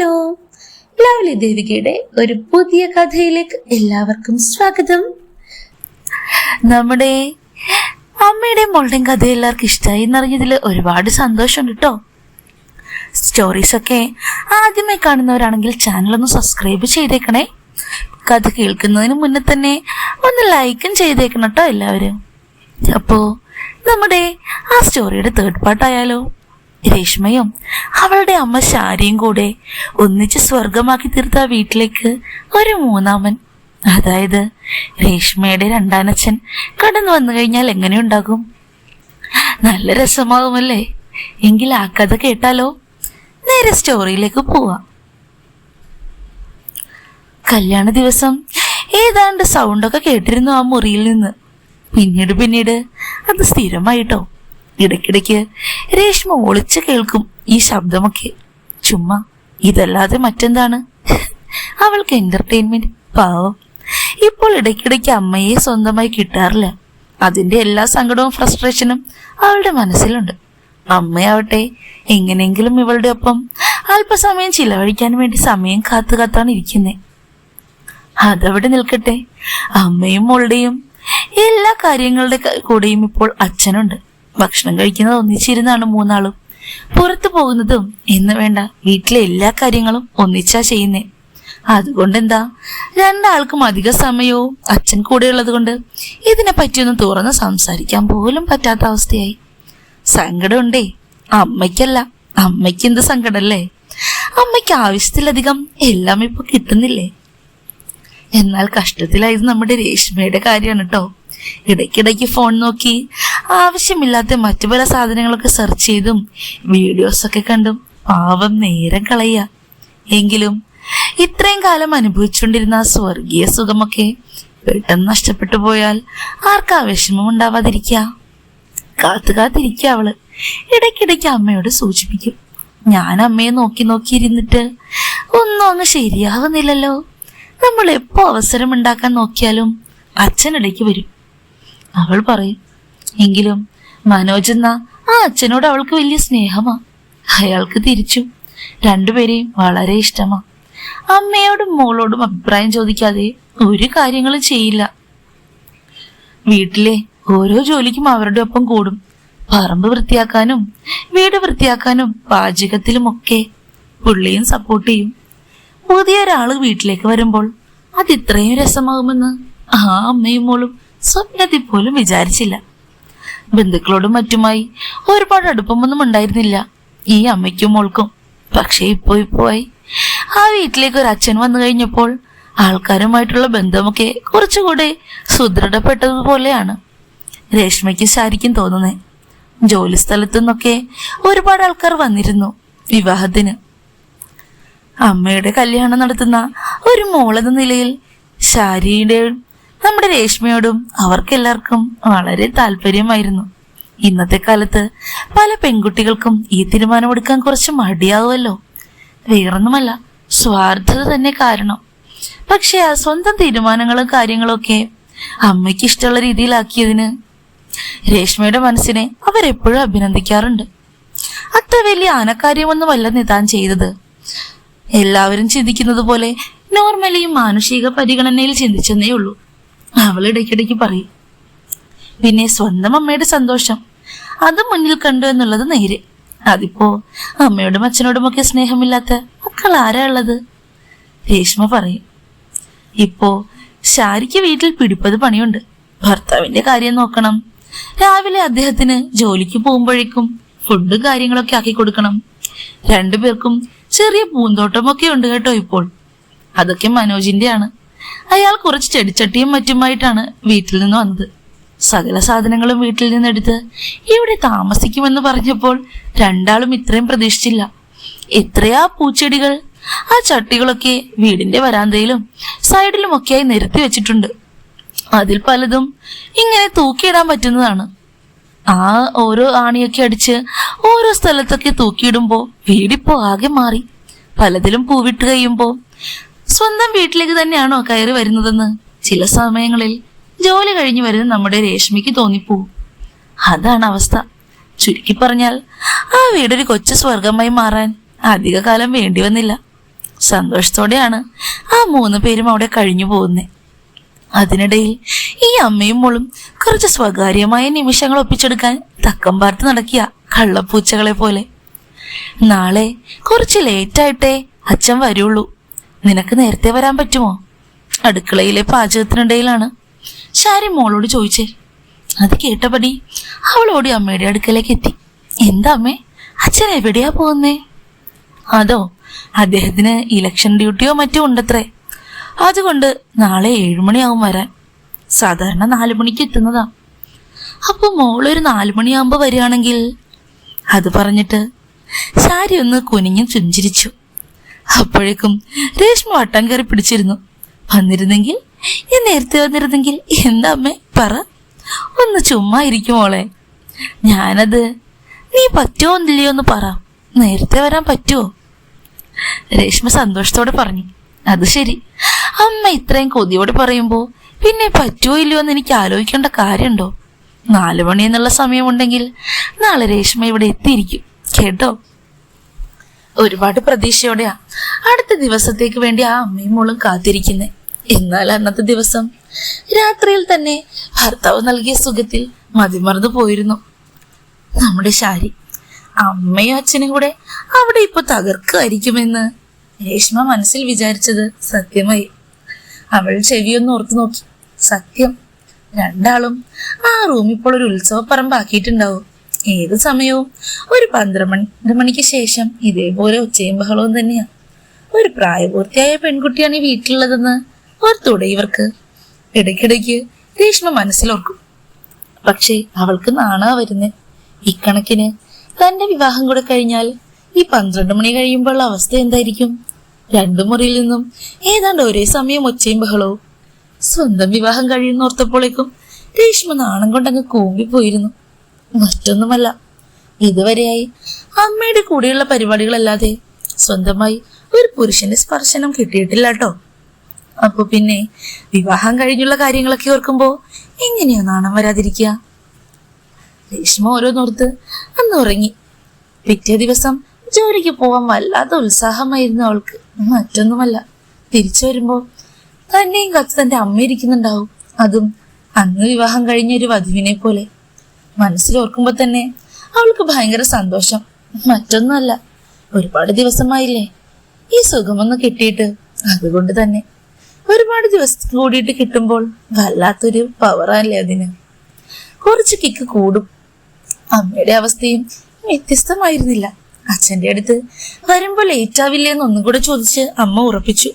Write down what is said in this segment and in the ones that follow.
Hello. Lovely ദേവികയുടെ ഒരു പുതിയ കഥയിലേക്ക് എല്ലാവർക്കും സ്വാഗതം. നമ്മുടെ അമ്മയുടെയും മോളുടെയും കഥ എല്ലാവർക്കും ഇഷ്ടമായി എന്നറിഞ്ഞതിൽ ഒരുപാട് സന്തോഷമുണ്ട് കേട്ടോ സ്റ്റോറീസ് ഒക്കെ ആദ്യമായി കാണുന്നവരാണെങ്കിൽ ചാനൽ ഒന്ന് സബ്സ്ക്രൈബ് ചെയ്തേക്കണേ. കഥ കേൾക്കുന്നതിന് മുന്നേ തന്നെ ഒന്ന് ലൈക്കും ചെയ്തേക്കണം കേട്ടോ എല്ലാവരും. അപ്പോ നമ്മുടെ ആ സ്റ്റോറിയുടെ തേർഡ് പാർട്ടായാലോ രേഷ്മയും അവളുടെ അമ്മ ശാരിയും കൂടെ ഒന്നിച്ച് സ്വർഗമാക്കി തീർത്ത വീട്ടിലേക്ക് ഒരു മൂന്നാമൻ. അതായത് രേഷ്മയുടെ രണ്ടാനച്ഛൻ കടന്നു വന്നു കഴിഞ്ഞാൽ എങ്ങനെയുണ്ടാകും? നല്ല രസമാകുമല്ലേ? എങ്കിൽ ആ കഥ കേട്ടാലോ? നേരെ സ്റ്റോറിയിലേക്ക് പോവാം. കല്യാണ ദിവസം ഏതാണ്ട് സൗണ്ടൊക്കെ കേട്ടിരുന്നു ആ മുറിയിൽ നിന്ന്. പിന്നീട് പിന്നീട് അത് സ്ഥിരമായിട്ടോ? ഇടയ്ക്കിടയ്ക്ക് രേഷ്മ ഒളിച്ചു കേൾക്കും ഈ ശബ്ദമൊക്കെ. ചുമ്മാ ഇതല്ലാതെ മറ്റെന്താണ്? അവൾക്ക് എന്റർടൈൻമെന്റ് പാവം. ഇപ്പോൾ ഇടയ്ക്കിടയ്ക്ക് അമ്മയെ സ്വന്തമായി കിട്ടാറില്ല. അതിന്റെ എല്ലാ സങ്കടവും ഫ്രസ്ട്രേഷനും അവളുടെ മനസ്സിലുണ്ട്. അമ്മയാവട്ടെ എങ്ങനെയെങ്കിലും ഇവളുടെ ഒപ്പം അല്പസമയം ചിലവഴിക്കാൻ വേണ്ടി സമയം കാത്തു കാത്താണ് ഇരിക്കുന്നത് അതവിടെ നിൽക്കട്ടെ. അമ്മയും മോളുടെയും എല്ലാ കാര്യങ്ങളുടെ കൂടെയും ഇപ്പോൾ അച്ഛനുണ്ട്. ഭക്ഷണം കഴിക്കുന്നത് ഒന്നിച്ചിരുന്നാണ് മൂന്നാളും. പുറത്തു പോകുന്നതും എന്ന് വേണ്ട വീട്ടിലെ എല്ലാ കാര്യങ്ങളും ഒന്നിച്ചാ ചെയ്യുന്നേ. അതുകൊണ്ടെന്താ? രണ്ടാൾക്കും അധിക സമയവും അച്ഛൻ കൂടെയുള്ളത് കൊണ്ട് ഇതിനെ പറ്റിയൊന്നും തുറന്ന് സംസാരിക്കാൻ പോലും പറ്റാത്ത അവസ്ഥയായി. സങ്കടമുണ്ടേ. അമ്മയ്ക്കല്ല. അമ്മയ്ക്ക് എന്ത് സങ്കടല്ലേ? അമ്മയ്ക്ക് ആവശ്യത്തിലധികം എല്ലാം ഇപ്പൊ കിട്ടുന്നില്ലേ? എന്നാൽ കഷ്ടത്തിലായത് നമ്മുടെ രേഷ്മയുടെ കാര്യമാണ് കേട്ടോ ഇടയ്ക്കിടയ്ക്ക് ഫോൺ നോക്കി ആവശ്യമില്ലാത്ത മറ്റു പല സാധനങ്ങളൊക്കെ സെർച്ച് ചെയ്തും വീഡിയോസൊക്കെ കണ്ടും പാവം നേരം കളയുക. എങ്കിലും ഇത്രയും കാലം അനുഭവിച്ചുകൊണ്ടിരുന്ന ആ സ്വർഗീയ സുഖമൊക്കെ പെട്ടെന്ന് നഷ്ടപ്പെട്ടു പോയാൽ ആർക്കാ വിഷമം ഉണ്ടാവാതിരിക്കുക? കാത്തു കാത്തിരിക്കുക അവൾ. ഇടയ്ക്കിടയ്ക്ക് അമ്മയോട് സൂചിപ്പിക്കും. ഞാൻ അമ്മയെ നോക്കി നോക്കി ഇരുന്നിട്ട് ഒന്നും അങ്ങ് ശരിയാവുന്നില്ലല്ലോ. നമ്മൾ എപ്പോ അവസരം ഉണ്ടാക്കാൻ നോക്കിയാലും അച്ഛനിടയ്ക്ക് വരും. അവൾ പറയും എങ്കിലും മനോജ് എന്ന ആ അച്ഛനോട് അവൾക്ക് വലിയ സ്നേഹമാ. അയാൾക്ക് തിരിച്ചു രണ്ടുപേരെയും വളരെ ഇഷ്ടമാ. അമ്മയോടും മോളോടും അഭിപ്രായം ചോദിക്കാതെ ഒരു കാര്യങ്ങളും ചെയ്യില്ല. വീട്ടിലെ ഓരോ ജോലിക്കും അവരുടെ ഒപ്പം കൂടും. പറമ്പ് വൃത്തിയാക്കാനും വീട് വൃത്തിയാക്കാനും പാചകത്തിലുമൊക്കെ പുള്ളിയും സപ്പോർട്ട് ചെയ്യും. പുതിയ ഒരാൾ വീട്ടിലേക്ക് വരുമ്പോൾ അത് ഇത്രയും രസമാകുമെന്ന് ആ അമ്മയും മോളും സ്വപ്നത്തിൽ പോലും വിചാരിച്ചില്ല. ബന്ധുക്കളോടും മറ്റുമായി ഒരുപാട് അടുപ്പമൊന്നും ഉണ്ടായിരുന്നില്ല. ഈ അമ്മയ്ക്കും മോൾക്കും. പക്ഷേ ഇപ്പോ ഇപ്പോയി ആ വീട്ടിലേക്ക് ഒരു അച്ഛൻ വന്നു കഴിഞ്ഞപ്പോൾ ആൾക്കാരുമായിട്ടുള്ള ബന്ധമൊക്കെ കുറച്ചുകൂടെ സുദൃഢപ്പെട്ടതുപോലെയാണ്. രേഷ്മയ്ക്ക് ശാരിക്കും തോന്നുന്നേ. ജോലി സ്ഥലത്തു നിന്നൊക്കെ ഒരുപാട് ആൾക്കാർ വന്നിരുന്നു വിവാഹത്തിന്. അമ്മയുടെ കല്യാണം നടത്തുന്ന ഒരു മോളെന്ന നിലയിൽ ശാരിയുടെയും നമ്മുടെ രേഷ്മയോടും അവർക്കെല്ലാവർക്കും വളരെ താല്പര്യമായിരുന്നു. ഇന്നത്തെ കാലത്ത് പല പെൺകുട്ടികൾക്കും ഈ തീരുമാനമെടുക്കാൻ കുറച്ച് മടിയാവുമല്ലോ. വേറൊന്നുമല്ല സ്വാർത്ഥത തന്നെ കാരണം. പക്ഷെ ആ സ്വന്തം തീരുമാനങ്ങളും കാര്യങ്ങളും ഒക്കെ അമ്മയ്ക്ക് ഇഷ്ടമുള്ള രീതിയിലാക്കിയതിന് രേഷ്മയുടെ മനസ്സിനെ അവരെപ്പോഴും അഭിനന്ദിക്കാറുണ്ട്. അത്ര വലിയ ആനക്കാര്യമൊന്നുമല്ല നിതാൻ ചെയ്തത്. എല്ലാവരും ചിന്തിക്കുന്നത് പോലെ നോർമലി മാനുഷിക പരിഗണനയിൽ ചിന്തിച്ചെന്നേ ഉള്ളൂ അവൾ ഇടയ്ക്കിടയ്ക്ക് പറയും. പിന്നെ സ്വന്തം അമ്മയുടെ സന്തോഷം. അത് മുന്നിൽ കണ്ടു എന്നുള്ളത് നേര്. അതിപ്പോ അമ്മയോടും അച്ഛനോടും ഒക്കെ സ്നേഹമില്ലാത്ത മക്കൾ ആരാ ഉള്ളത്? രേഷ്മ പറയും. ഇപ്പോ ശാരിക്ക് വീട്ടിൽ പിടിപ്പത് പണിയുണ്ട്. ഭർത്താവിന്റെ കാര്യം നോക്കണം. രാവിലെ അദ്ദേഹത്തിന് ജോലിക്ക് പോകുമ്പോഴേക്കും ഫുഡും കാര്യങ്ങളൊക്കെ ആക്കി കൊടുക്കണം. രണ്ടുപേർക്കും ചെറിയ പൂന്തോട്ടമൊക്കെ ഉണ്ട് കേട്ടോ ഇപ്പോൾ. അതൊക്കെ മനോജിന്റെയാണ്. അയാൾ കുറച്ച് ചെടിച്ചട്ടിയും മറ്റുമായിട്ടാണ് വീട്ടിൽ നിന്ന് വന്നത്. സകല സാധനങ്ങളും വീട്ടിൽ നിന്നെടുത്ത് ഇവിടെ താമസിക്കുമെന്ന് പറഞ്ഞപ്പോൾ രണ്ടാളും ഇത്രയും പ്രതീക്ഷിച്ചില്ല. എത്രയാ പൂച്ചെടികൾ? ആ ചട്ടികളൊക്കെ വീടിന്റെ വരാന്തയിലും സൈഡിലും ഒക്കെയായി നിരത്തി വെച്ചിട്ടുണ്ട്. അതിൽ പലതും ഇങ്ങനെ തൂക്കിയിടാൻ പറ്റുന്നതാണ്. ആ ഓരോ ആണിയൊക്കെ അടിച്ച് ഓരോ സ്ഥലത്തൊക്കെ തൂക്കിയിടുമ്പോ വീടിപ്പോ ആകെ മാറി. പലതിലും പൂവിട്ട് കഴിയുമ്പോ സ്വന്തം വീട്ടിലേക്ക് തന്നെയാണോ കയറി വരുന്നതെന്ന്? ചില സമയങ്ങളിൽ ജോലി കഴിഞ്ഞു വരുന്ന നമ്മുടെ രേഷ്മിക്ക് തോന്നിപ്പോവും. അതാണ് അവസ്ഥ. ചുരുക്കി പറഞ്ഞാൽ ആ വീടൊരു കൊച്ചു സ്വർഗമായി മാറാൻ അധിക കാലം വേണ്ടി വന്നില്ല. സന്തോഷത്തോടെയാണ് ആ മൂന്ന് പേരും അവിടെ കഴിഞ്ഞു പോകുന്നത് അതിനിടയിൽ ഈ അമ്മയും മോളും കുറച്ച് സ്വകാര്യമായ നിമിഷങ്ങൾ ഒപ്പിച്ചെടുക്കാൻ തക്കം പാർത്ത് നടക്കിയ കള്ളപ്പൂച്ചകളെ പോലെ. നാളെ കുറച്ച് ലേറ്റായിട്ടേ അച്ഛൻ വരുള്ളൂ. നിനക്ക് നേരത്തെ വരാൻ പറ്റുമോ? അടുക്കളയിലെ പാചകത്തിനിടയിലാണ്. ശാരി മോളോട് ചോദിച്ചേ. അത് കേട്ടപടി അവളോടി അമ്മയുടെ അടുക്കലേക്ക് എത്തി. എന്താ അമ്മേ? അച്ഛൻ എവിടെയാ പോകുന്നേ? അതോ അദ്ദേഹത്തിന് ഇലക്ഷൻ ഡ്യൂട്ടിയോ മറ്റോ ഉണ്ടത്രേ. അതുകൊണ്ട് നാളെ ഏഴുമണിയാവും വരാൻ. സാധാരണ നാലു മണിക്ക് എത്തുന്നതാ. അപ്പൊ മോളൊരു നാലു മണിയാകുമ്പോ വരികയാണെങ്കിൽ? അത് പറഞ്ഞിട്ട് ശാരി ഒന്ന് കുനിഞ്ഞു ചുഞ്ചിരിച്ചു. അപ്പോഴേക്കും രേഷ്മ വട്ടം കയറി പിടിച്ചിരുന്നു. വന്നിരുന്നെങ്കിൽ ഞാൻ നേരത്തെ വന്നിരുന്നെങ്കിൽ എന്താ അമ്മേ? പറ. ഒന്ന് ചുമ്മാ ഇരിക്കും മോളെ. ഞാനത് നീ പറ്റുമോ ഒന്നില്ലയോ എന്ന് പറ. നേരത്തെ വരാൻ പറ്റുമോ രേഷ്മ സന്തോഷത്തോടെ പറഞ്ഞു. അത് ശരി. അമ്മ ഇത്രയും കൊതിയോടെ പറയുമ്പോൾ പിന്നെ പറ്റുമോ ഇല്ലയോ എന്ന് എനിക്ക് ആലോചിക്കേണ്ട കാര്യമുണ്ടോ? നാലു മണി എന്നുള്ള സമയമുണ്ടെങ്കിൽ നാളെ രേഷ്മ ഇവിടെ എത്തിയിരിക്കും. കേട്ടോ? ഒരുപാട് പ്രതീക്ഷയോടെയാ അടുത്ത ദിവസത്തേക്ക് വേണ്ടി ആ അമ്മയും മോളും കാത്തിരിക്കുന്നേ. എന്നാൽ അന്നത്തെ ദിവസം രാത്രിയിൽ തന്നെ ഭർത്താവ് നൽകിയ സുഖത്തിൽ മതിമറന്നു പോയിരുന്നു. നമ്മുടെ ശാരി അമ്മയും അച്ഛനും കൂടെ അവിടെ ഇപ്പൊ തകർക്കായിരിക്കുമെന്ന് രേഷ്മ മനസ്സിൽ വിചാരിച്ചത് സത്യമായി. അവൾ ചെവിയൊന്ന് ഓർത്തു നോക്കി. സത്യം രണ്ടാളും ആ റൂമിപ്പോൾ ഒരു ഉത്സവപ്പറമ്പാക്കിയിട്ടുണ്ടാവും ഏത് സമയവും. ഒരു പന്ത്രണ്ട് മണിക്ക് ശേഷം ഇതേപോലെ ഉച്ചയും ബഹളവും തന്നെയാണ് ഒരു പ്രായപൂർത്തിയായ പെൺകുട്ടിയാണ് ഈ വീട്ടിലുള്ളതെന്ന് ഓർത്തൂടെ ഇവർക്ക്? ഇടയ്ക്കിടയ്ക്ക് രേഷ്മ മനസ്സിലോർക്കും. പക്ഷേ അവൾക്ക് നാണാ വരുന്നേ. ഇക്കണക്കിന് തന്റെ വിവാഹം കൂടെ കഴിഞ്ഞാൽ ഈ പന്ത്രണ്ട് മണി കഴിയുമ്പോൾ അവസ്ഥ എന്തായിരിക്കും? രണ്ടു മുറിയിൽ നിന്നും ഏതാണ്ട് ഒരേ സമയം ഒച്ചയും ബഹളവും. സ്വന്തം വിവാഹം കഴിയുന്നോർത്തപ്പോഴേക്കും രേഷ്മ നാണം കൊണ്ടങ്ങ് കൂമ്പിപ്പോയിരുന്നു. മറ്റൊന്നുമല്ല. ഇതുവരെയായി അമ്മയുടെ കൂടെയുള്ള പരിപാടികളല്ലാതെ സ്വന്തമായി ഒരു പുരുഷന്റെ സ്പർശനം കിട്ടിയിട്ടില്ല കേട്ടോ. അപ്പൊ പിന്നെ വിവാഹം കഴിഞ്ഞുള്ള കാര്യങ്ങളൊക്കെ ഓർക്കുമ്പോ എങ്ങനെയോ നാണം വരാതിരിക്കുക? രേഷ്മ ഓരോന്നോർത്ത് അന്ന് ഉറങ്ങി. പിറ്റേ ദിവസം ജോലിക്ക് പോവാൻ വല്ലാത്ത ഉത്സാഹമായിരുന്നു അവൾക്ക്. മറ്റൊന്നുമല്ല. തിരിച്ചു വരുമ്പോ തന്നെയും കത്ത് തന്റെ അമ്മ ഇരിക്കുന്നുണ്ടാവും. അതും അന്ന് വിവാഹം കഴിഞ്ഞ ഒരു വധുവിനെ പോലെ. മനസ്സിൽ ഓർക്കുമ്പോ തന്നെ അവൾക്ക് ഭയങ്കര സന്തോഷം. മറ്റൊന്നുമല്ല ഒരുപാട് ദിവസമായില്ലേ ഈ സുഖമൊന്ന് കിട്ടിയിട്ട് അതുകൊണ്ട് തന്നെ ഒരുപാട് ദിവസം കൂടിയിട്ട് കിട്ടുമ്പോൾ വല്ലാത്തൊരു പവറല്ലേ അതിന്. കുറച്ച് കിക്ക് കൂടും. അമ്മയുടെ അവസ്ഥയും വ്യത്യസ്തമായിരുന്നില്ല. അച്ഛന്റെ അടുത്ത് വരുമ്പോൾ ലേറ്റ് ആവില്ലേ എന്ന് ഒന്നും കൂടെ ചോദിച്ച് അമ്മ ഉറപ്പിച്ചു.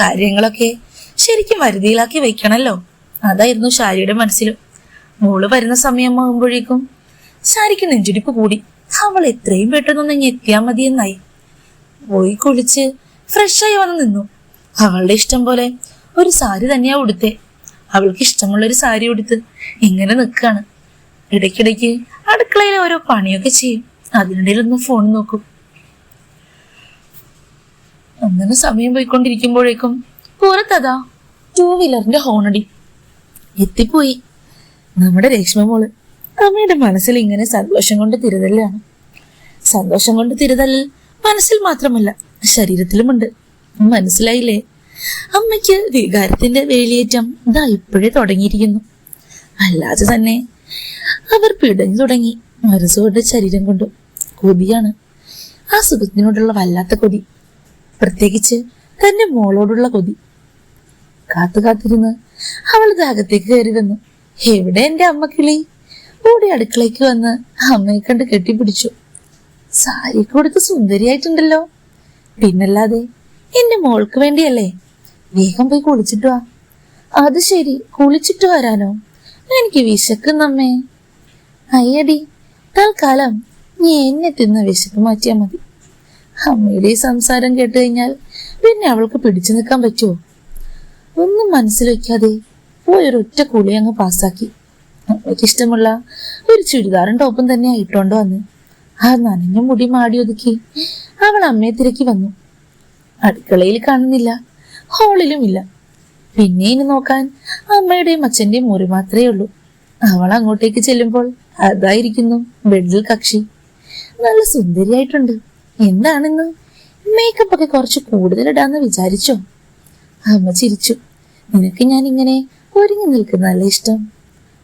കാര്യങ്ങളൊക്കെ ശരിക്കും വരുതിയിലാക്കി വെക്കണല്ലോ. അതായിരുന്നു ഷാരിയുടെ മനസ്സിലും. മോൾ വരുന്ന സമയമാകുമ്പോഴേക്കും ഷാരിക്ക് നെഞ്ചിടിപ്പ് കൂടി. അവൾ എത്രയും പെട്ടെന്നൊന്ന് എത്തിയാ മതിയെന്നായി. പോയി കുളിച്ച് ഫ്രഷായി വന്ന് നിന്നു. അവളുടെ ഇഷ്ടം പോലെ ഒരു സാരി തന്നെയാ ഉടുത്തേ. അവൾക്ക് ഇഷ്ടമുള്ള ഒരു സാരി ഉടുത്ത് ഇങ്ങനെ നിൽക്കാണ് ഇടയ്ക്കിടയ്ക്ക് അടുക്കളയിൽ ഓരോ പണിയൊക്കെ ചെയ്യും. അതിനിടയിൽ ഒന്ന് ഫോൺ നോക്കും. അങ്ങനെ സമയം പോയിക്കൊണ്ടിരിക്കുമ്പോഴേക്കും പുറത്തതാ ടൂ വീലറിന്റെ ഹോണടി. എത്തിപ്പോയി. നമ്മുടെ രേഷ്മ മോൾ അമ്മയുടെ മനസ്സിൽ ഇങ്ങനെ സന്തോഷം കൊണ്ട് തിരുതല്ലാണ് സന്തോഷം കൊണ്ട് തിരുതല്ലൽ മനസ്സിൽ മാത്രമല്ല ശരീരത്തിലുമുണ്ട്. മനസ്സിലായില്ലേ? അമ്മയ്ക്ക് വികാരത്തിന്റെ വേലിയേറ്റം ഇതാ ഇപ്പോഴേ തുടങ്ങിയിരിക്കുന്നു. അല്ലാതെ തന്നെ അവർ പിടഞ്ഞു തുടങ്ങി മനസ്സുകൊണ്ട് ശരീരം കൊണ്ട് കൊതിയാണ്. ആ സുഖത്തിനോടുള്ള വല്ലാത്ത കൊതി പ്രത്യേകിച്ച് തന്റെ മോളോടുള്ള കൊതി. കാത്തു കാത്തിരുന്ന് അവൾ ദാഹത്തേക്ക് കയറി വന്നു. എവിടെ എന്റെ അമ്മ കിളി? ഓടി അടുക്കളയ്ക്ക് വന്ന് അമ്മയെ കണ്ട് കെട്ടിപ്പിടിച്ചു. സാരി കൊടുത്ത് സുന്ദരിയായിട്ടുണ്ടല്ലോ. പിന്നല്ലാതെ എന്റെ മോൾക്ക് വേണ്ടിയല്ലേ? വേഗം പോയി കുളിച്ചിട്ട് വാ. അത് ശരി കുളിച്ചിട്ട് വരാനോ? എനിക്ക് വിശക്കുന്നമ്മേ. അയ്യടി തൽക്കാലം നീ എന്നെ തിന്ന വിശപ്പ് മാറ്റിയാ മതി. അമ്മയുടെ സംസാരം കേട്ട് കഴിഞ്ഞാൽ പിന്നെ അവൾക്ക് പിടിച്ചു നിൽക്കാൻ പറ്റുമോ ഒന്നും മനസ്സിൽ വെക്കാതെ പോയൊരൊറ്റ കുളി അങ്ങ് പാസ്സാക്കി. അമ്മയ്ക്ക് ഇഷ്ടമുള്ള ഒരു ചുരിദാറും ടോപ്പും തന്നെ ഇട്ടോണ്ട് വന്ന്. ആ നനഞ്ഞ മുടി മാടി ഒതുക്കി അവൾ അമ്മയെ തിരക്കി വന്നു. അടുക്കളയിൽ കാണുന്നില്ല ഹാളിലും ഇല്ല. പിന്നെ ഇനി നോക്കാൻ അമ്മയുടെയും അച്ഛന്റെയും മുറി മാത്രമേ ഉള്ളൂ. അവൾ അങ്ങോട്ടേക്ക് ചെല്ലുമ്പോൾ അതായിരിക്കുന്നു ബെഡിൽ കക്ഷി. നല്ല സുന്ദരിയായിട്ടുണ്ട്. എന്താണെന്ന്? മേക്കപ്പ് ഒക്കെ കുറച്ച് കൂടുതലിടാന്ന് വിചാരിച്ചോ? അമ്മ ചിരിച്ചു. നിനക്ക് ഞാൻ ഇങ്ങനെ ഒരുങ്ങി നിൽക്കുന്നതല്ലേ ഇഷ്ടം?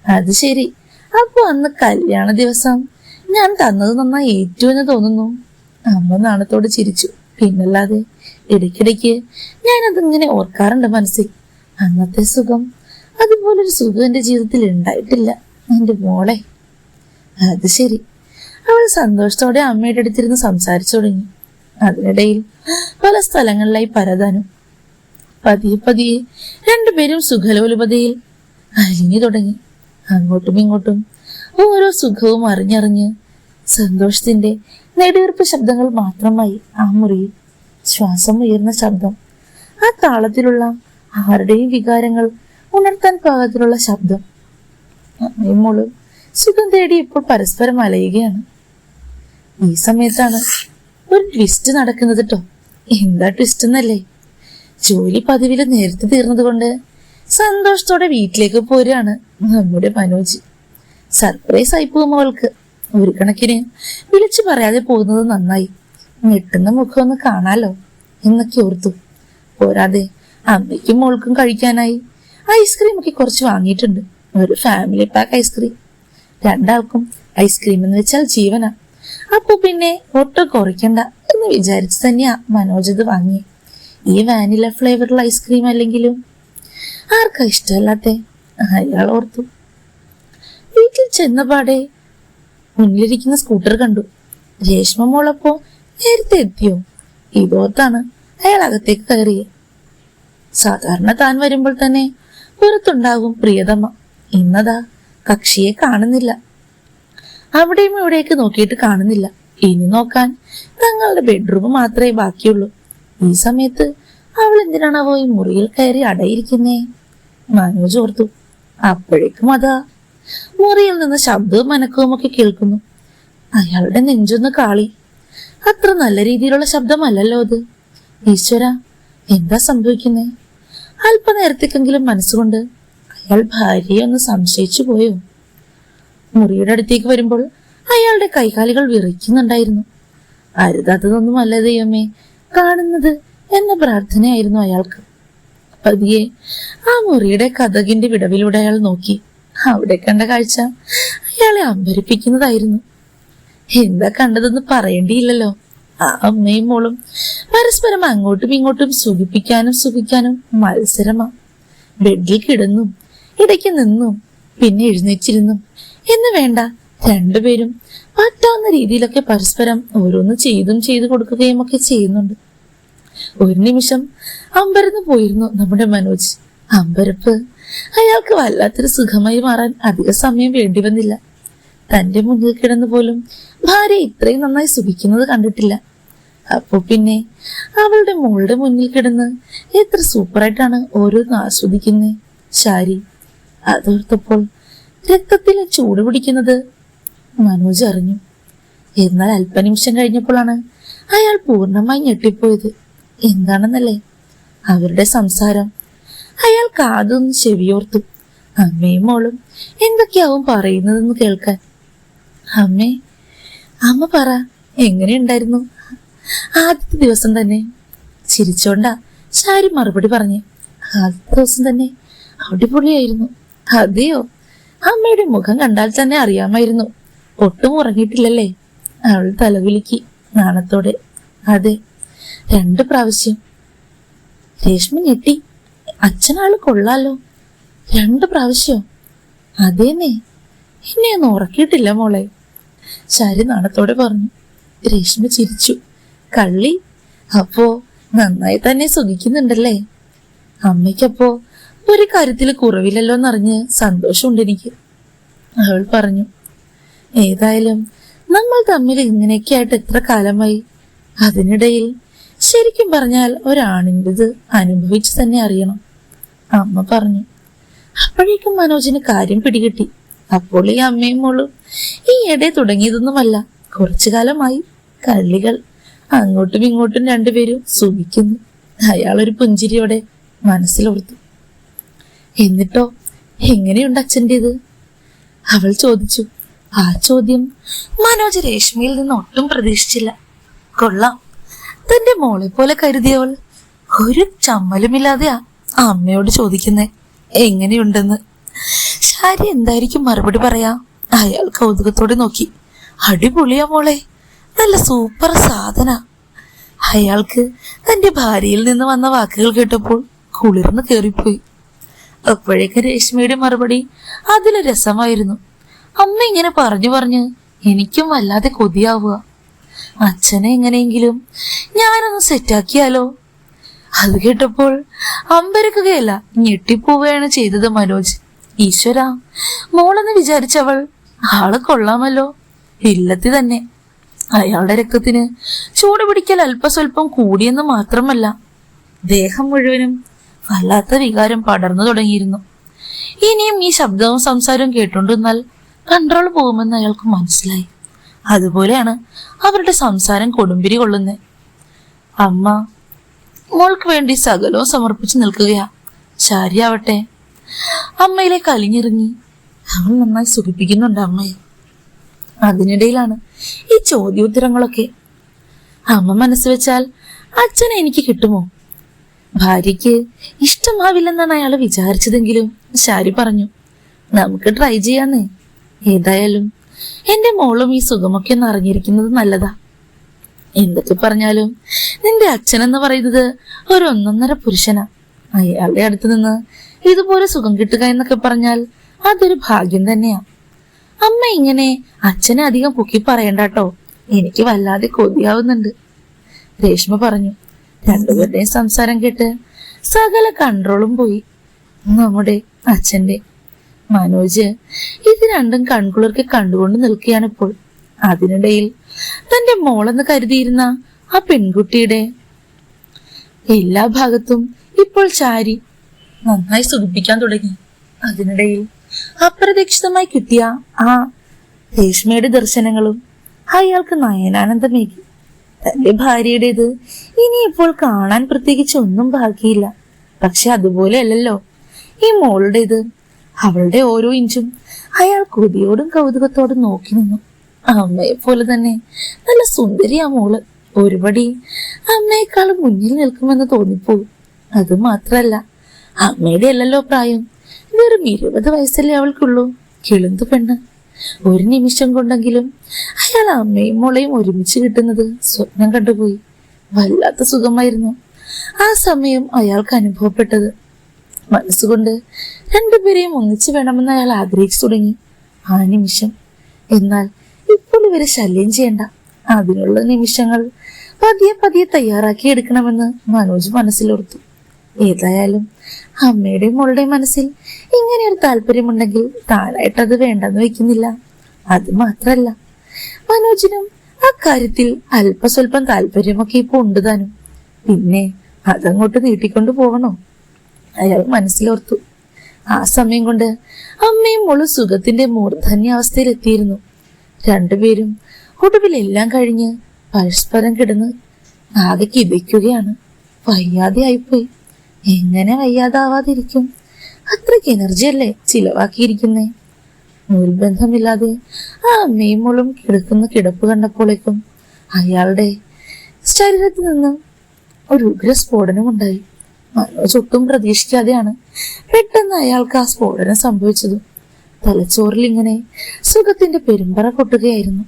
അത് ശരി. അപ്പൊ അന്ന് കല്യാണ ദിവസം ഞാൻ തന്നത് നന്നായി ഏറ്റു എന്ന് തോന്നുന്നു. അമ്മ നാണത്തോട് ചിരിച്ചു. പിന്നല്ലാതെ ഇടയ്ക്കിടയ്ക്ക് ഞാനതിങ്ങനെ ഓർക്കാറുണ്ട് മനസ്സിൽ. അന്നത്തെ സുഖം അതുപോലൊരു സുഖം എന്റെ ജീവിതത്തിൽ ഉണ്ടായിട്ടില്ല. എന്റെ മോളെ. അത് ശരി. അവൾ സന്തോഷത്തോടെ അമ്മയുടെ അടുത്തിരുന്ന് സംസാരിച്ചു തുടങ്ങി. അതിനിടയിൽ പല സ്ഥലങ്ങളിലായി പരതാനും പതിയെ പതിയെ രണ്ടുപേരും സുഖലോലുപതയിൽ അലിഞ്ഞു തുടങ്ങി. അങ്ങോട്ടും ഇങ്ങോട്ടും ഓരോ സുഖവും അറിഞ്ഞറിഞ്ഞ് സന്തോഷത്തിന്റെ നെടുവീർപ്പ് ശബ്ദങ്ങൾ മാത്രമായി ആ മുറിയിൽ ശ്വാസം ഉയർന്ന ശബ്ദം ആ താളത്തിലുള്ള ആരുടെയും വികാരങ്ങൾ ഉണർത്താൻ പാകത്തിലുള്ള ശബ്ദം. അമ്മയും മോളും സുഖം തേടി ഇപ്പോൾ പരസ്പരം അലയുകയാണ്. ഈ സമയത്താണ് ഒരു ട്വിസ്റ്റ് നടക്കുന്നത് കേട്ടോ എന്താ ട്വിസ്റ്റ് എന്നല്ലേ? ജോലി പതിവിൽ നേരത്തെ തീർന്നത് കൊണ്ട് സന്തോഷത്തോടെ വീട്ടിലേക്ക് പോരുകയാണ് നമ്മുടെ മനോജ്. സർപ്രൈസ് ആയി പോകും അവൾക്ക്. ഒരു കണക്കിന് വിളിച്ചു പറയാതെ പോകുന്നത് നന്നായി. ഞെട്ടുന്ന മുഖം ഒന്ന് കാണാലോ എന്നൊക്കെ ഓർത്തു. പോരാതെ അമ്മയ്ക്കും മോൾക്കും കഴിക്കാനായി ഐസ്ക്രീം ഒക്കെ കുറച്ച് വാങ്ങിയിട്ടുണ്ട്. ഒരു ഫാമിലി പാക്ക് ഐസ്ക്രീം. രണ്ടാൾക്കും ഐസ്ക്രീം എന്ന് വെച്ചാൽ ജീവനാ. അപ്പൊ പിന്നെ ഒട്ടും കുറയ്ക്കണ്ട എന്ന് വിചാരിച്ച് തന്നെയാ മനോജ് ഇത് വാങ്ങി ഈ വാനില ഫ്ലേവറുള്ള ഐസ്ക്രീം അല്ലെങ്കിലും ആർക്കാ ഇഷ്ടമല്ലാത്തെ? അയാൾ ഓർത്തു. വീട്ടിൽ ചെന്നപാടെ മുന്നിലിരിക്കുന്ന സ്കൂട്ടർ കണ്ടു. രേഷ്മ മോളപ്പോ നേരത്തെ എത്തിയോ? ഇതോർത്താണ് അയാൾ അകത്തേക്ക് കയറിയത് സാധാരണ താൻ വരുമ്പോൾ തന്നെ പുറത്തുണ്ടാകും പ്രിയതമ്മ ഇന്നതാ കക്ഷിയെ കാണുന്നില്ല. അവിടെയും ഇവിടേക്ക് നോക്കിയിട്ട് കാണുന്നില്ല. ഇനി നോക്കാൻ തങ്ങളുടെ ബെഡ്റൂം മാത്രമേ ബാക്കിയുള്ളൂ. ഈ സമയത്ത് അവൾ എന്തിനാണാവോ ഈ മുറിയിൽ കയറി അടയിരിക്കുന്നേ? മനോജ് ഓർത്തു. അപ്പോഴേക്കും അതാ. മുറിയിൽ നിന്ന് ശബ്ദവും മനക്കവും ഒക്കെ കേൾക്കുന്നു. അയാളുടെ നെഞ്ചൊന്ന് കാളി. അത്ര നല്ല രീതിയിലുള്ള ശബ്ദമല്ലല്ലോ അത്. ഈശ്വര എന്താ സംഭവിക്കുന്നേ? അല്പനേരത്തേക്കെങ്കിലും മനസ്സുകൊണ്ട് അയാൾ ഭാര്യയെ ഒന്ന് സംശയിച്ചു പോയോ? മുറിയുടെ അടുത്തേക്ക് വരുമ്പോൾ അയാളുടെ കൈകാലുകൾ വിറയ്ക്കുന്നുണ്ടായിരുന്നു. അരുതാത്തതൊന്നും ദൈവമേ. കാണുന്നത് എന്ന പ്രാർത്ഥനയായിരുന്നു അയാൾക്ക്. പതിയെ ആ മുറിയുടെ കഥകിന്റെ വിടവിലൂടെ അയാൾ നോക്കി. അവിടെ കണ്ട കാഴ്ച അയാളെ അമ്പരിപ്പിക്കുന്നതായിരുന്നു. എന്താ കണ്ടതെന്ന് പറയേണ്ടിയില്ലല്ലോ. ആ അമ്മയും മോളും പരസ്പരം അങ്ങോട്ടും ഇങ്ങോട്ടും സുഖിപ്പിക്കാനും സുഖിക്കാനും മത്സരമാ. ബെഡിൽ കിടന്നും ഇടയ്ക്ക് നിന്നും പിന്നെ എഴുന്നേച്ചിരുന്നു എന്ന് വേണ്ട രണ്ടുപേരും പറ്റാവുന്ന രീതിയിലൊക്കെ പരസ്പരം ഓരോന്ന് ചെയ്തും ചെയ്തു കൊടുക്കുകയും ഒക്കെ ചെയ്യുന്നുണ്ട്. ഒരു നിമിഷം അമ്പരന്ന് പോയിരുന്നു നമ്മുടെ മനോജ്. അമ്പരപ്പ് അയാൾക്ക് വല്ലാത്തൊരു സുഖമായി മാറാൻ അധിക സമയം വേണ്ടി വന്നില്ല. തന്റെ മുന്നിൽ കിടന്നു പോലും ഭാര്യ ഇത്രയും നന്നായി സുഖിക്കുന്നത് കണ്ടിട്ടില്ല. അപ്പോ പിന്നെ അവളുടെ മോളുടെ മുന്നിൽ കിടന്ന് എത്ര സൂപ്പറായിട്ടാണ് ഓരോന്ന് ആസ്വദിക്കുന്നത് ശാരി അതോർത്തപ്പോൾ രക്തത്തിൽ ചൂട് പിടിക്കുന്നത് മനോജ് അറിഞ്ഞു. എന്നാൽ അല്പനിമിഷം കഴിഞ്ഞപ്പോഴാണ് അയാൾ പൂർണമായി ഞെട്ടിപ്പോയത്. എന്താണെന്നല്ലേ? അവരുടെ സംസാരം. അയാൾ കാതൊന്ന് ചെവിയോർത്തു. അമ്മയും മോളും എന്തൊക്കെയാവും പറയുന്നതെന്ന് കേൾക്കാൻ. അമ്മേ അമ്മ പറ എങ്ങനെയുണ്ടായിരുന്നു? ആദ്യത്തെ ദിവസം തന്നെ. ചിരിച്ചോണ്ടാ ശാരി മറുപടി പറഞ്ഞു. ആദ്യത്തെ ദിവസം തന്നെ അടിപൊളിയായിരുന്നു. അതെയോ? അമ്മയുടെ മുഖം കണ്ടാൽ തന്നെ അറിയാമായിരുന്നു. ഒട്ടും ഉറങ്ങിയിട്ടില്ലല്ലേ? അവൾ തലകുലുക്കി നാണത്തോടെ. അതെ രണ്ട് പ്രാവശ്യം. രേഷ്മ ഞെട്ടി. അച്ഛനാൾ കൊള്ളാലോ. രണ്ട് പ്രാവശ്യം? അതേന്നേ. എന്നെ ഒന്നും ഉറക്കിയിട്ടില്ല മോളെ. ശാരി നാണത്തോടെ പറഞ്ഞു. രേഷ്മ ചിരിച്ചു. കള്ളി അപ്പോ നന്നായി തന്നെ സുഖിക്കുന്നുണ്ടല്ലേ? അമ്മയ്ക്കപ്പോ ഒരു കാര്യത്തിൽ കുറവില്ലല്ലോ എന്നറിഞ്ഞ് സന്തോഷമുണ്ട് എനിക്ക്. അവൾ പറഞ്ഞു. ഏതായാലും നമ്മൾ തമ്മിൽ ഇങ്ങനെയൊക്കെ ആയിട്ട് എത്ര കാലമായി? അതിനിടയിൽ ശരിക്കും പറഞ്ഞാൽ ഒരാണിന്റെത് അനുഭവിച്ചു തന്നെ അറിയണം. അമ്മ പറഞ്ഞു അപ്പോഴേക്കും മനോജിന് കാര്യം പിടികിട്ടി. അപ്പോൾ ഈ അമ്മയും മോളും ഈ ഇടെ തുടങ്ങിയതൊന്നുമല്ല. കുറച്ചു കാലമായി കള്ളികൾ അങ്ങോട്ടും ഇങ്ങോട്ടും രണ്ടുപേരും സുഖിക്കുന്നു. അയാളൊരു പുഞ്ചിരിയോടെ മനസ്സിലോർത്തു. എന്നിട്ടോ എങ്ങനെയുണ്ട് അച്ഛന്റെത്? അവൾ ചോദിച്ചു. ആ ചോദ്യം മനോജ് രേഷ്മയിൽ നിന്ന് ഒട്ടും പ്രതീക്ഷിച്ചില്ല. കൊള്ളാം. തന്റെ മോളെ പോലെ കരുതിയവൾ ഒരു ചമ്മലുമില്ലാതെയാ അമ്മയോട് ചോദിക്കുന്നേ. എങ്ങനെയുണ്ടെന്ന്. ശാരി എന്തായിരിക്കും മറുപടി പറയാ? അയാൾ കൗതുകത്തോടെ നോക്കി. അടിപൊളിയാ മോളെ. നല്ല സൂപ്പർ സാധന. അയാൾക്ക് തന്റെ ഭാര്യയിൽ നിന്ന് വന്ന വാക്കുകൾ കേട്ടപ്പോൾ കുളിർന്ന് കയറിപ്പോയി അപ്പോഴേക്ക് രേഷ്മയുടെ മറുപടി അതിലെ രസമായിരുന്നു. അമ്മ ഇങ്ങനെ പറഞ്ഞു പറഞ്ഞ് എനിക്കും വല്ലാതെ കൊതിയാവുക. അച്ഛനെ എങ്ങനെയെങ്കിലും ഞാനൊന്ന് സെറ്റാക്കിയാലോ? അത് കേട്ടപ്പോൾ അമ്പരക്കുകയല്ല ഞെട്ടിപ്പോവുകയാണ് ചെയ്തത് മനോജ്. ഈശ്വര മോളെന്ന് വിചാരിച്ചവൾ ആൾ കൊള്ളാമല്ലോ. ഇല്ലത്തി തന്നെ. അയാളുടെ രക്തത്തിന് ചൂട് പിടിക്കൽ അല്പസ്വല്പം കൂടിയെന്ന് മാത്രമല്ല ദേഹം മുഴുവനും വല്ലാത്ത വികാരം പടർന്നു തുടങ്ങിയിരുന്നു. ഇനിയും ഈ ശബ്ദവും സംസാരവും കേട്ടുകൊണ്ടിരുന്നാൽ കൺട്രോൾ പോകുമെന്ന് അയാൾക്ക് മനസ്സിലായി. അതുപോലെയാണ് അവരുടെ സംസാരം കൊടുമ്പിരി കൊള്ളുന്നത് അമ്മ മോൾക്ക് വേണ്ടി സകലവും സമർപ്പിച്ചു നിൽക്കുകയാ. ശാരിയാവട്ടെ. അമ്മയിലേക്ക് കലിഞ്ഞിറങ്ങി അവൻ നന്നായി സുഖിപ്പിക്കുന്നുണ്ട് അമ്മയെ. അതിനിടയിലാണ് ഈ ചോദ്യോത്തരങ്ങളൊക്കെ. അമ്മ മനസ്സ് വെച്ചാൽ അച്ഛനെ എനിക്ക് കിട്ടുമോ? ഭാര്യയ്ക്ക് ഇഷ്ടമാവില്ലെന്നാണ് അയാൾ വിചാരിച്ചതെങ്കിലും ശാരി പറഞ്ഞു നമുക്ക് ട്രൈ ചെയ്യാന്നേ. ഏതായാലും എന്റെ മോളും ഈ സുഖമൊക്കെ ഒന്ന് അറിഞ്ഞിരിക്കുന്നത് നല്ലതാ. എന്തൊക്കെ പറഞ്ഞാലും നിന്റെ അച്ഛനെന്ന് പറയുന്നത് ഒരു ഒന്നൊന്നര പുരുഷനാ. അയാളുടെ അടുത്ത് നിന്ന് ഇതുപോലെ സുഖം കിട്ടുക എന്നൊക്കെ പറഞ്ഞാൽ അതൊരു ഭാഗ്യം തന്നെയാ. അമ്മ ഇങ്ങനെ അച്ഛനെ അധികം പൊക്കി പറയണ്ടാട്ടോ. എനിക്ക് വല്ലാതെ കൊതിയാവുന്നുണ്ട്. രേഷ്മ പറഞ്ഞു. രണ്ടുപേരുടെയും സംസാരം കേട്ട് സകല കൺട്രോളും പോയി. നമ്മുടെ അച്ഛന്റെ മനോജ് ഇത് രണ്ടും കൺകുളിർക്ക് കണ്ടുകൊണ്ട് നിൽക്കുകയാണ് ഇപ്പോൾ അതിനിടയിൽ തന്റെ മോളെന്ന് കരുതിയിരുന്ന ആ പെൺകുട്ടിയുടെ എല്ലാ ഭാഗത്തും ഇപ്പോൾ ചാരി നന്നായി സുഖിപ്പിക്കാൻ തുടങ്ങി. അതിനിടയിൽ അപ്രതീക്ഷിതമായി കിട്ടിയ ആ രേഷ്മയുടെ ദർശനങ്ങളും അയാൾക്ക് നയനാനന്ദമേകി. തന്റെ ഭാര്യയുടേത് ഇനി ഇപ്പോൾ കാണാൻ പ്രത്യേകിച്ച് ഒന്നും ബാക്കിയില്ല പക്ഷെ അതുപോലെ അല്ലല്ലോ ഈ മോളുടേത് അവളുടെ ഓരോ ഇഞ്ചും അയാൾ കൊതിയോടും കൗതുകത്തോടും നോക്കി നിന്നു. അമ്മയെ പോലെ തന്നെ നല്ല സുന്ദരിയാ മോൾ. ഒരുപടി അമ്മയെക്കാളും മുന്നിൽ നിൽക്കുമെന്ന് തോന്നിപ്പോകും അത് മാത്രല്ല അമ്മയുടെ അല്ലല്ലോ പ്രായം. വെറും ഇരുപത് വയസ്സല്ലേ അവൾക്കുള്ളൂ. കിളുന്തു പെണ്ണ്. ഒരു നിമിഷം കൊണ്ടെങ്കിലും അയാൾ അമ്മയും മോളെയും ഒരുമിച്ച് കിട്ടുന്നത് സ്വപ്നം കണ്ടുപോയി. വല്ലാത്ത സുഖമായിരുന്നു. ആ സമയം അയാൾക്ക് അനുഭവപ്പെട്ടത്. മനസ്സുകൊണ്ട് രണ്ടുപേരെയും ഒന്നിച്ചു വേണമെന്ന് അയാൾ ആഗ്രഹിച്ചു തുടങ്ങി. ആ നിമിഷം എന്നാൽ ഇപ്പോൾ ഇവരെ ശല്യം ചെയ്യണ്ട. അതിനുള്ള നിമിഷങ്ങൾ പതിയെ പതിയെ തയ്യാറാക്കി എടുക്കണമെന്ന് മനോജ് മനസ്സിലോർത്തു. ഏതായാലും അമ്മയുടെയും മോളുടെയും മനസ്സിൽ ഇങ്ങനെ ഒരു താല്പര്യമുണ്ടെങ്കിൽ താനായിട്ടത് വേണ്ടെന്ന് വെക്കുന്നില്ല അത് മാത്രല്ല മനോജിനും അക്കാര്യത്തിൽ അല്പസ്വല്പം താല്പര്യമൊക്കെ ഇപ്പൊ ഉണ്ട് താനും. പിന്നെ അതങ്ങോട്ട് നീട്ടിക്കൊണ്ടു പോകണോ? അയാൾ മനസ്സിലോർത്തു. ആ സമയം കൊണ്ട് അമ്മയും മോളും സുഖത്തിന്റെ മൂർധന്യാവസ്ഥയിലെത്തിയിരുന്നു. രണ്ടുപേരും ഒടുവിൽ എല്ലാം കഴിഞ്ഞ് പരസ്പരം കിടന്ന് ആകെ കിതയ്ക്കുകയാണ്. വയ്യാതെ ആയിപ്പോയി. എങ്ങനെ വയ്യാതാവാതിരിക്കും? അത്രയ്ക്ക് എനർജി അല്ലേ ചിലവാക്കിയിരിക്കുന്നേ? നൂൽബന്ധമില്ലാതെ ആ അമ്മയും മോളും കിടക്കുന്ന കിടപ്പ് കണ്ടപ്പോഴേക്കും അയാളുടെ ശരീരത്തിൽ നിന്ന് ഒരു ഉഗ്ര സ്ഫോടനം ഒട്ടും പ്രതീക്ഷിക്കാതെയാണ് പെട്ടെന്ന് അയാൾക്ക് ആ സ്ഫോടനം സംഭവിച്ചത്. തലച്ചോറിൽ ഇങ്ങനെ സുഖത്തിന്റെ പെരുമ്പറ കൊട്ടുകയായിരുന്നു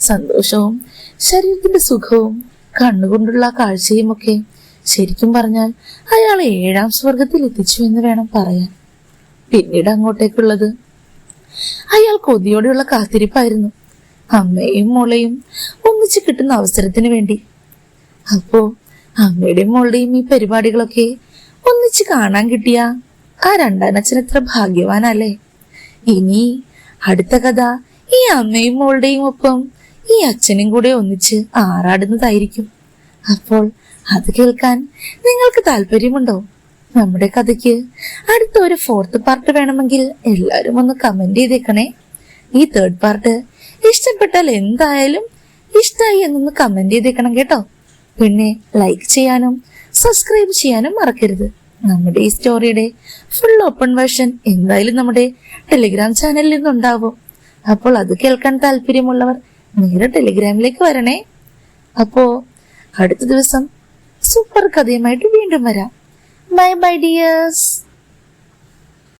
സന്തോഷവും ശരീരത്തിന്റെ സുഖവും കണ്ണുകൊണ്ടുള്ള കാഴ്ചയും ഒക്കെ ശരിക്കും പറഞ്ഞാൽ അയാൾ ഏഴാം സ്വർഗത്തിൽ എത്തിച്ചു എന്ന് വേണം പറയാൻ. പിന്നീട് അങ്ങോട്ടേക്കുള്ളത് അയാൾ കൊതിയോടെയുള്ള കാത്തിരിപ്പായിരുന്നു. അമ്മയും മോളെയും ഒന്നിച്ചു കിട്ടുന്ന അവസരത്തിന് വേണ്ടി. അപ്പോ അമ്മയുടെയും മോളുടെയും ഈ പരിപാടികളൊക്കെ ഒന്നിച്ച് കാണാൻ കിട്ടിയ ആ രണ്ടാനച്ഛൻ എത്ര ഭാഗ്യവാനല്ലേ? ഇനി അടുത്ത കഥ ഈ അമ്മയും മോളുടെയും ഒപ്പം ഈ അച്ഛനും കൂടെ ഒന്നിച്ച് ആറാടുന്നതായിരിക്കും. അപ്പോൾ അത് കേൾക്കാൻ നിങ്ങൾക്ക് താല്പര്യമുണ്ടോ? നമ്മുടെ കഥയ്ക്ക് അടുത്ത ഒരു ഫോർത്ത് പാർട്ട് വേണമെങ്കിൽ എല്ലാവരും ഒന്ന് കമന്റ് ചെയ്തേക്കണേ. ഈ തേർഡ് പാർട്ട് ഇഷ്ടപ്പെട്ടാൽ എന്തായാലും ഇഷ്ടമായി എന്നൊന്ന് കമന്റ് ചെയ്തേക്കണം കേട്ടോ. പിന്നെ ലൈക്ക് ചെയ്യാനും സബ്സ്ക്രൈബ് ചെയ്യാനും മറക്കരുത്. നമ്മുടെ ഈ സ്റ്റോറിയുടെ ഫുൾ ഓപ്പൺ വേർഷൻ എന്തായാലും നമ്മുടെ ടെലിഗ്രാം ചാനലിൽ നിന്നുണ്ടാവും. അപ്പോൾ അത് കേൾക്കാൻ താല്പര്യമുള്ളവർ നേരെ ടെലിഗ്രാമിലേക്ക് വരണേ. അപ്പോ അടുത്ത ദിവസം സൂപ്പർ കഥയുമായിട്ട് വീണ്ടും വരാം. Bye bye dears